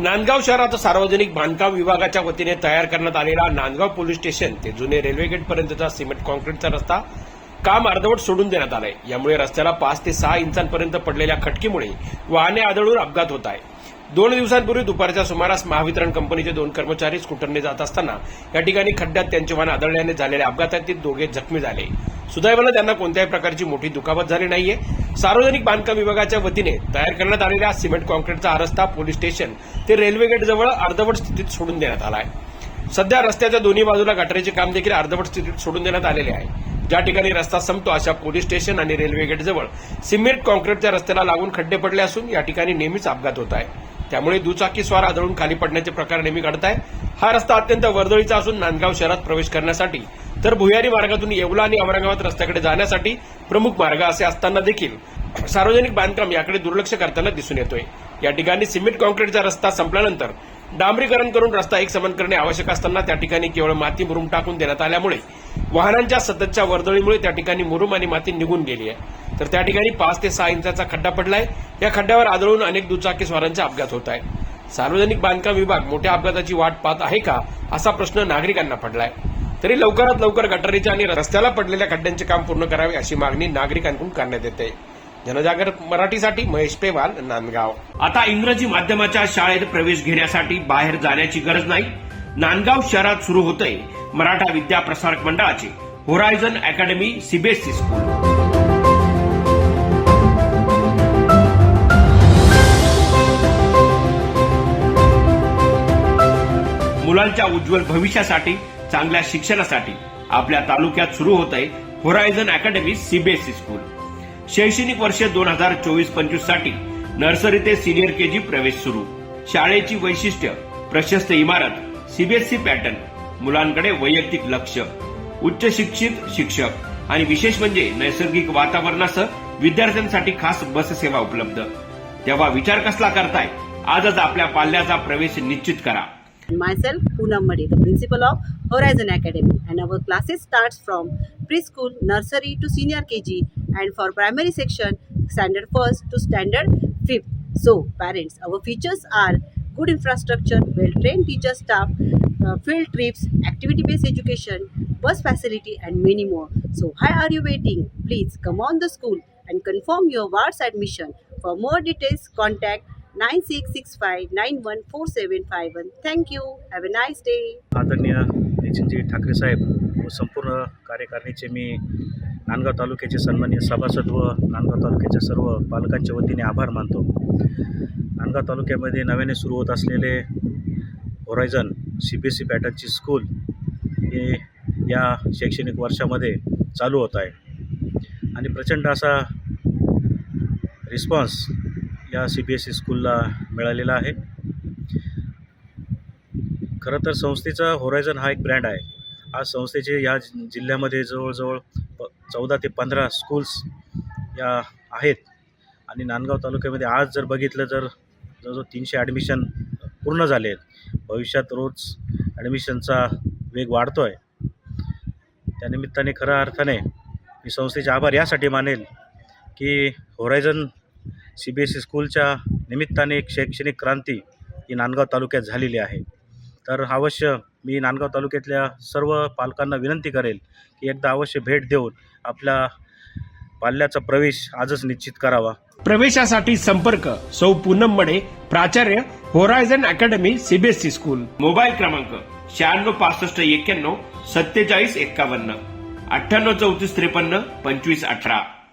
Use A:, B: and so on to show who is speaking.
A: नांदगाव शहरात सार्वजनिक बांधकाम विभागाच्या वतीने तयार करण्यात आलेला नांदगाव पोलीस स्टेशन ते जुने रेल्वे गेट पर्यंतचा सिमेंट कॉन्क्रीटचा रस्ता काम अर्धवट सोडून देण्यात आलंय. यामुळे रस्त्याला पाच ते सहा इंचांपर्यंत पडलेल्या खटकीमुळे वाहने आदळून अपघात होत आहे दोन दिवसांपूर्वी दुपारच्या सुमारास महावितरण कंपनीचे दोन कर्मचारी स्कूटरने जात असताना या ठिकाणी खड्ड्यात त्यांचे वाहन आदळल्याने झालेल्या अपघातात ते दोघे जखमी झाले. सुदैवानं त्यांना कोणत्याही प्रकारची मोठी दुखापत झाली नाहीये. सार्वजनिक बांधकाम विभागाच्या वतीने तयार करण्यात आलेल्या सिमेंट कॉन्क्रीटचा हा रस्ता पोलीस स्टेशन ते रेल्वे गेट जवळ अर्धवट स्थितीत सोडून देण्यात आला आहे. सध्या रस्त्याच्या दोन्ही बाजूला गटारीचे काम देखील अर्धवट स्थितीत सोडून देण्यात आलेले आहे. ज्या ठिकाणी रस्ता संपतो अशा पोलीस स्टेशन आणि रेल्वे गेट जवळ सिमेंट कॉन्क्रीटच्या रस्त्याला लागून खड्डे पडले असून या ठिकाणी नेहमीच अपघात होत आहे. त्यामुळे दुचाकी स्वार आदळून खाली पडण्याचे प्रकार नेहमी घडत आहे हा रस्ता अत्यंत वर्दळीचा असून नांदगाव शहरात प्रवेश करण्यासाठी तर भुयारी मार्गातून येवला आणि औरंगाबाद रस्त्याकडे जाण्यासाठी प्रमुख मार्ग असे असताना देखील सार्वजनिक बांधकाम याकडे दुर्लक्ष करताना दिसून येतोय. या ठिकाणी सिमेंट कॉन्क्रीटचा रस्ता संपल्यानंतर डांबरीकरण करून रस्ता एक समान करणे आवश्यक असताना त्या ठिकाणी केवळ माती मुरुम टाकून देण्यात आल्यामुळे वाहनांच्या सततच्या वर्दळीमुळे त्या ठिकाणी मुरुम आणि माती निघून गेली आहे. तर त्या ठिकाणी पाच ते सहा इंचाचा खड्डा पडलाय. या खड्ड्यावर आदळून अनेक दुचाकी स्वारांचे अपघात होत आहे सार्वजनिक बांधकाम विभाग मोठ्या अपघाताची वाट पाहत आहे का असा प्रश्न नागरिकांना पडलाय. तरी लवकरात लवकर गटारीच्या आणि रस्त्याला पडलेल्या खड्ड्यांचे काम पूर्ण करावे अशी मागणी नागरिकांकडून करण्यात येते. जनजागर मराठीसाठी महेश पेवाल नांदगाव. आता इंग्रजी माध्यमाच्या शाळेत प्रवेश घेण्यासाठी बाहेर जाण्याची गरज नाही. नांदगाव शहरात सुरू होतंय मराठा विद्या प्रसारक मंडळाचे होरायझन अकॅडमी सीबीएसई स्कूल मुलांच्या उज्ज्वल भविष्यासाठी चांगल्या शिक्षणासाठी आपल्या तालुक्यात सुरू होत आहे होरायझन अकॅडमी सीबीएसई स्कूल शैक्षणिक वर्ष दोन हजार चोवीस पंचवीससाठी नर्सरी ते सिनियर केजी प्रवेश सुरू. शाळेची वैशिष्ट्य प्रशस्त इमारत सीबीएसई पॅटर्न मुलांकडे वैयक्तिक लक्ष उच्च शिक्षित शिक्षक आणि विशेष म्हणजे नैसर्गिक वातावरणासह विद्यार्थ्यांसाठी खास बस सेवा उपलब्ध. तेव्हा विचार कसला करताय? आजच आपल्या पाल्याचा प्रवेश निश्चित करा.
B: Myself Poonam Madi, the principal of Horizon Academy, and our classes starts from preschool, nursery to senior KG, and for primary section, standard first to standard fifth. So, parents, our features are good infrastructure, well-trained teacher staff, uh, field trips, activity-based education, bus facility, and many more. So, why are you waiting? Please come on the school and confirm your ward's admission. For more details, contact nine six six five nine one four 9665914751. One thank you have a nice day
C: आदरणीय नितीनजी ठाकरे साहेब व संपूर्ण कार्यकारिणीचे मी नांदगाव तालुक्याचे सन्मान्य सभासद व नांदगाव तालुक्याच्या सर्व पालकांच्या वतीने आभार मानतो नांदगाव तालुक्यामध्ये नव्याने सुरू होत असलेले Horizon C B S C पॅटर्नची school हे या शैक्षणिक वर्षामध्ये चालू होत आहे आणि प्रचंड असा रिस्पॉन्स या सी बी एस ई स्कूलला मिळालेला आहे. खरं तर संस्थेचा होरायझन हा एक ब्रँड आहे. आज संस्थेचे या जि- जिल्ह्यामध्ये जवळजवळ प चौदा ते पंधरा स्कूल्स या आहेत. आणि नांदगाव तालुक्यामध्ये आज जर बघितलं तर जवळजवळ तीनशे ॲडमिशन पूर्ण झाले आहेत. भविष्यात रोज ॲडमिशनचा वेग वाढतो आहे त्यानिमित्ताने खऱ्या अर्थाने मी संस्थेचे आभार यासाठी मानेल की Horizon C B S E स्कूलच्या निमित्ताने एक शैक्षणिक क्रांती ही नांदगाव तालुक्यात झालेली आहे. तर अवश्य मी नांदगाव तालुक्यातल्या सर्व पालकांना विनंती करेल की एकदा अवश्य भेट देऊन आपल्या पाल्याचा प्रवेश आजच निश्चित करावा.
A: प्रवेशासाठी संपर्क सौ पूनम मडे प्राचार्य Horizon academy CBSE school. Mobile क्रमांक शहाण्णव पासष्ट एक्क्याण्णव सत्तेचाळीस एक्कावन्न अठ्ठ्याण्णव चौतीस त्रेपन्न पंचवीस अठरा.